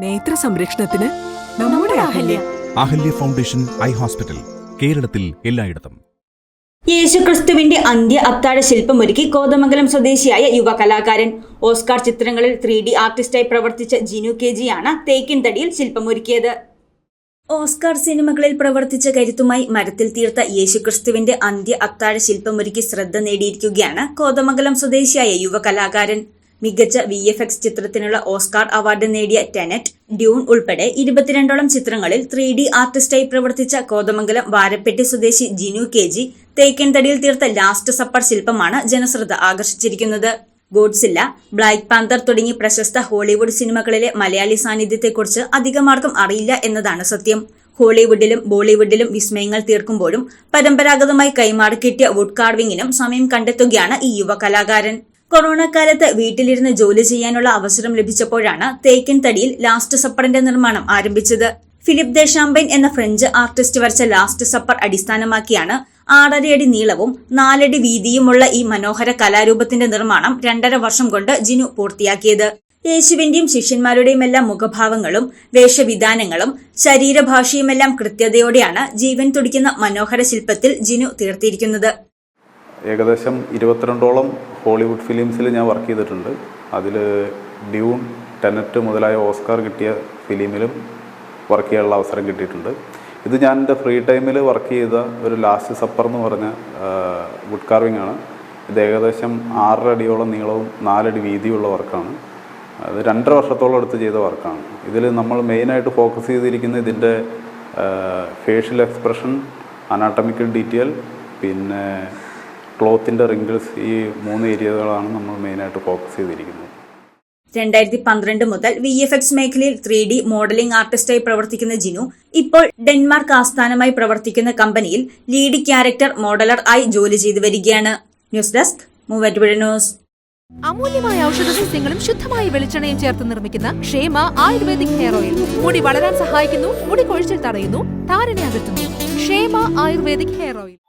നേത്ര സംരക്ഷണത്തിന് നമ്മുടെ Ahalya. Ahalya foundation eye hospital കേരളത്തിൽ എല്ലായിടത്തും. യേശുക്രിസ്തുവിന്റെ അന്ത്യ അത്താഴ ശില്പമൊരുക്കി കോതമംഗലം സ്വദേശിയായ യുവ കലാകാരൻ. ഓസ്കാർ ചിത്രങ്ങളിൽ ത്രീ ഡി ആർട്ടിസ്റ്റായി പ്രവർത്തിച്ച ജിനു കെ ജിയാണ് തേക്കിൻ തടിയിൽ ശില്പമൊരുക്കിയത്. ഓസ്കാർ സിനിമകളിൽ പ്രവർത്തിച്ച കരുത്തുമായി മരത്തിൽ തീർത്ത യേശുക്രിസ്തുവിന്റെ അന്ത്യ അത്താഴ ശില്പമൊരുക്കി ശ്രദ്ധ നേടിയിരിക്കുകയാണ് കോതമംഗലം സ്വദേശിയായ യുവ കലാകാരൻ. മികച്ച വി എഫ് എക്സ് ചിത്രത്തിനുള്ള ഓസ്കാർ അവാർഡ് നേടിയ ടെനറ്റ് ഡ്യൂൺ ഉൾപ്പെടെ ഇരുപത്തിരണ്ടോളം ചിത്രങ്ങളിൽ ത്രീ ഡി ആർട്ടിസ്റ്റായി പ്രവർത്തിച്ച കോതമംഗലം വാരപ്പെട്ടി സ്വദേശി ജിനു കെ ജി തേക്കൻതടിയിൽ തീർത്ത ലാസ്റ്റ് സപ്പർ ശില്പമാണ് ജനശ്രദ്ധ ആകർഷിച്ചിരിക്കുന്നത്. ഗോഡ്സില്ല ബ്ലാക്ക് പാന്തർ തുടങ്ങി പ്രശസ്ത ഹോളിവുഡ് സിനിമകളിലെ മലയാളി സാന്നിധ്യത്തെക്കുറിച്ച് അധികമാർക്കും അറിയില്ല എന്നതാണ് സത്യം. ഹോളിവുഡിലും ബോളിവുഡിലും വിസ്മയങ്ങൾ തീർക്കുമ്പോഴും പരമ്പരാഗതമായി കൈമാറിക്കിട്ടിയ വുഡ് കാർവിംഗിനും സമയം കണ്ടെത്തുകയാണ് ഈ യുവ കലാകാരൻ കൊറോണ കാലത്ത് വീട്ടിലിരുന്ന് ജോലി ചെയ്യാനുള്ള അവസരം ലഭിച്ചപ്പോഴാണ് തേക്കൻ തടിയിൽ ലാസ്റ്റ് സപ്പറിന്റെ നിർമ്മാണം ആരംഭിച്ചത്. ഫിലിപ്പ് ദേശാംബൈൻ എന്ന ഫ്രഞ്ച് ആർട്ടിസ്റ്റ് വരച്ച ലാസ്റ്റ് സപ്പർ അടിസ്ഥാനമാക്കിയാണ് ആറരയടി നീളവും നാലടി വീതിയുമുള്ള ഈ മനോഹര കലാരൂപത്തിന്റെ നിർമ്മാണം രണ്ടര വർഷം കൊണ്ട് ജിനു പൂർത്തിയാക്കിയത്. യേശുവിന്റെയും ശിഷ്യന്മാരുടെയും എല്ലാം മുഖഭാവങ്ങളും വേഷവിധാനങ്ങളും ശരീരഭാഷയുമെല്ലാം കൃത്യതയോടെയാണ് ജീവൻ തുടിക്കുന്ന മനോഹര ശില്പത്തിൽ ജിനു തീർത്തിരിക്കുന്നത്. ഏകദേശം ഇരുപത്തിരണ്ടോളം ഹോളിവുഡ് ഫിലിംസിൽ ഞാൻ വർക്ക് ചെയ്തിട്ടുണ്ട്. അതിൽ ഡ്യൂൺ ടെനറ്റ് മുതലായ ഓസ്കാർ കിട്ടിയ ഫിലിമിലും വർക്ക് ചെയ്യാനുള്ള അവസരം കിട്ടിയിട്ടുണ്ട്. ഇത് ഞാൻ എന്റെ ഫ്രീ ടൈമിൽ വർക്ക് ചെയ്ത ഒരു ലാസ്റ്റ് സപ്പർ എന്ന് പറഞ്ഞ വുഡ് കാർവിംഗ് ആണ്. ഇത് ഏകദേശം ആറര അടിയോളം നീളവും നാലടി വീതിയുള്ള വർക്കാണ്. അത് രണ്ടര വർഷത്തോളം എടുത്ത് ചെയ്ത വർക്കാണ്. ഇതിൽ നമ്മൾ മെയിനായിട്ട് ഫോക്കസ് ചെയ്തിരിക്കുന്ന ഇതിന്റെ ഫേഷ്യൽ എക്സ്പ്രഷൻ അനാട്ടമിക്കൽ ഡീറ്റെയിൽ പിന്നെ ക്ലോത്തിന്റെ റിങ്കിൾസ് ഈ മൂന്ന് ഏരിയകളാണ് നമ്മൾ മെയിനായിട്ട് ഫോക്കസ് ചെയ്തിരിക്കുന്നത്. രണ്ടായിരത്തി പന്ത്രണ്ട് മുതൽ വി എഫ് എക്സ് മേഖലയിൽ ത്രീ ഡി മോഡലിംഗ് ആർട്ടിസ്റ്റായി പ്രവർത്തിക്കുന്ന ജിനു ഇപ്പോൾ ഡെൻമാർക്ക് ആസ്ഥാനമായി പ്രവർത്തിക്കുന്ന കമ്പനിയിൽ ലീഡ് ക്യാരക്ടർ മോഡലർ ആയി ജോലി ചെയ്തു വരികയാണ്. News desk Muvattupuzha news. അമൂല്യമായ ഔഷധ സസ്യങ്ങളും ശുദ്ധമായ വെളിച്ചെണ്ണയും ചേർത്ത് നിർമ്മിക്കുന്ന ക്ഷേമ ആയുർവേദിക് ഹെയർ ഓയിൽ. മുടി വളരാൻ സഹായിക്കുന്നു മുടി കൊഴിച്ചിൽ തടയുന്നു താരനെ അകറ്റുന്നു. ക്ഷേമ ആയുർവേദിക് ഹെയർ ഓയിൽ.